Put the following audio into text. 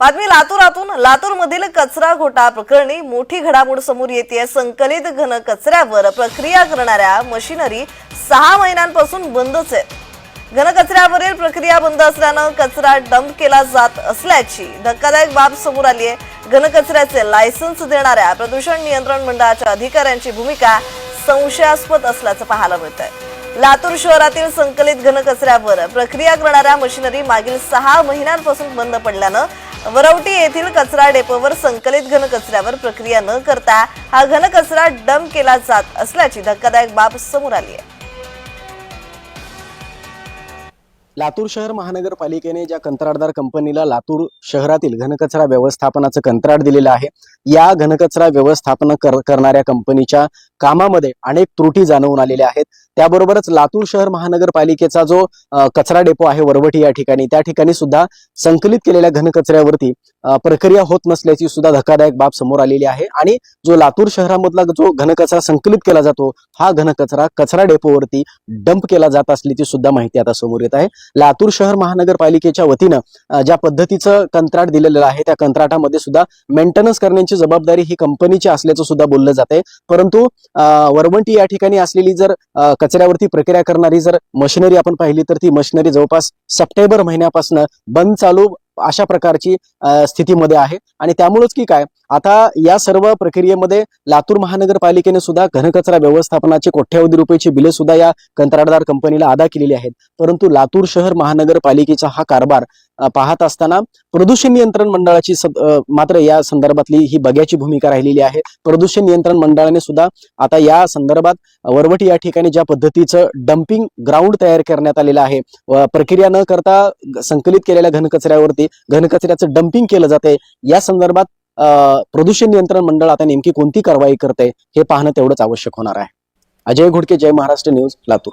बातमी लातूरातून. लातूरमधील कचरा घोटाळा प्रकरणी मोठी घडामोड समोर येते संकलित घन कचऱ्यावर प्रक्रिया करणाऱ्या मशिनरी सहा महिन्यांपासून बंदच आहेत. घनकचऱ्यावरील प्रक्रिया बंद असल्यानं कचरा डंप केला जात असल्याची धक्कादायक बाब समोर आली आहे. घनकचऱ्याचे लायसन्स देणाऱ्या प्रदूषण नियंत्रण मंडळाच्या अधिकाऱ्यांची भूमिका संशयास्पद असल्याचं पाहायला मिळत आहे लातूर शहरातील संकलित घनकचऱ्यावर प्रक्रिया करणाऱ्या मशिनरी मागील सहा महिन्यांपासून बंद पडल्यानं वरवटी येथील कचरा डेपोवर संकलित घनकचऱ्यावर प्रक्रिया न करता हा घनकचरा डंप केला जात असल्याची धक्कादायक बाब समोर आली आहे. लातूर शहर महानगरपालिकेने ज्या कंत्राटदार कंपनीला लातूर शहरातील घनकचरा व्यवस्थापनाचं कंत्राट दिलेलं आहे या घनकचरा व्यवस्थापन कर करणाऱ्या कंपनीच्या कामामध्ये अनेक त्रुटी जाणवून आलेल्या आहेत. त्याबरोबरच लातूर शहर महानगरपालिकेचा जो कचरा डेपो आहे वरवटी या ठिकाणी त्या ठिकाणी सुद्धा संकलित केलेल्या घनकचऱ्यावरती प्रक्रिया होत नसल्याची सुद्धा धक्कादायक बाब समोर आलेली आहे. आणि जो लातूर शहरामधला जो घनकचरा संकलित केला जातो हा घनकचरा कचरा डेपोवरती डंप केला जात असल्याची सुद्धा माहिती आता समोर येत आहे. लातूर शहर महानगरपालिकेच्या वतीनं ज्या पद्धतीचं कंत्राट दिलेलं आहे त्या कंत्राटामध्ये सुद्धा मेंटेनन्स करण्याची जबाबदारी ही कंपनीची असल्याचं सुद्धा बोललं जाते परंतु वरवंटी या ठिकाणी असलेली जर कचऱ्यावरती प्रक्रिया करणारी जर मशिनरी आपण पाहिली तर ती मशिनरी जवळपास सप्टेंबर महिन्यापासून बंद चालू अशा प्रकारची स्थितीमध्ये आहे. आणि त्यामुळेच की काय आता या सर्व प्रक्रियेमध्ये लातूर महानगरपालिकेने सुद्धा घनकचरा व्यवस्थापनाचे कोट्यावधी रुपयाची बिले सुद्धा या कंत्राटदार कंपनीला अदा केलेली आहेत. परंतु लातूर शहर महानगरपालिकेचा हा कारभार पाहत असताना प्रदूषण नियंत्रण मंडळाची सद- मात्र या संदर्भातली ही बग्याची भूमिका राहिलेली आहे. प्रदूषण नियंत्रण मंडळाने सुद्धा आता या संदर्भात वरवटी या ठिकाणी ज्या पद्धतीचं डम्पिंग ग्राउंड तयार करण्यात आलेलं आहे प्रक्रिया न करता संकलित केलेल्या घनकचऱ्यावरती घनकचऱ्याचं डम्पिंग केलं जाते या संदर्भात अ, प्रदूषण नियंत्रण मंडळ आता नेमकी कोणती कारवाई करते हे पाहणं तेवढंच आवश्यक होणार आहे. अजय घोडके जय महाराष्ट्र न्यूज लातूर.